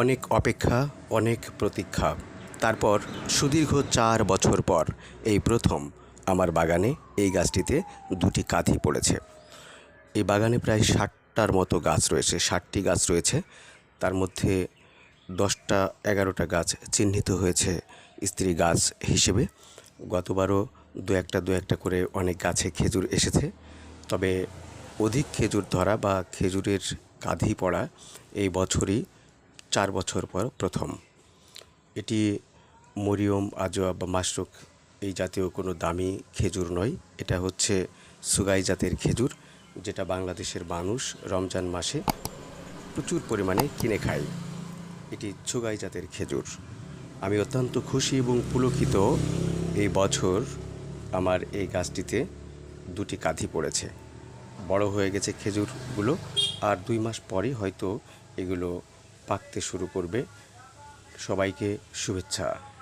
অনেক অপেক্ষা, অনেক প্রতীক্ষা। তারপর সুদীর্ঘ চার বছর পর এই প্রথম আমার বাগানে এই গাছটিতে দুটি কাঁধি পড়েছে। এই বাগানে প্রায় ষাটটার মতো গাছ রয়েছে, ষাটটি গাছ রয়েছে। তার মধ্যে দশটা, এগারোটা গাছ চিহ্নিত হয়েছে স্ত্রী গাছ হিসেবে। গতবারও দু একটা দু একটা করে অনেক গাছে খেজুর এসেছে। তবে অধিক খেজুর ধরা বা খেজুরের কাঁধি পড়া এই বছরই চার বছর পর প্রথম। এটি মরিয়ম আজোয়া বা মাশরুক এই জাতীয় কোনো দামি খেজুর নয়। এটা হচ্ছে সুগাই জাতের খেজুর, যেটা বাংলাদেশের মানুষ রমজান মাসে প্রচুর পরিমাণে কিনে খায়। এটি সুগাই জাতের খেজুর। আমি অত্যন্ত খুশি এবং পুলকিত এই বছর আমার এই গাছটিতে দুটি কাঁধি পড়েছে। বড় হয়ে গেছে খেজুরগুলো, আর দুই মাস পরে হয়তো এগুলো পাকতে শুরু করবে। সবাইকে শুভেচ্ছা।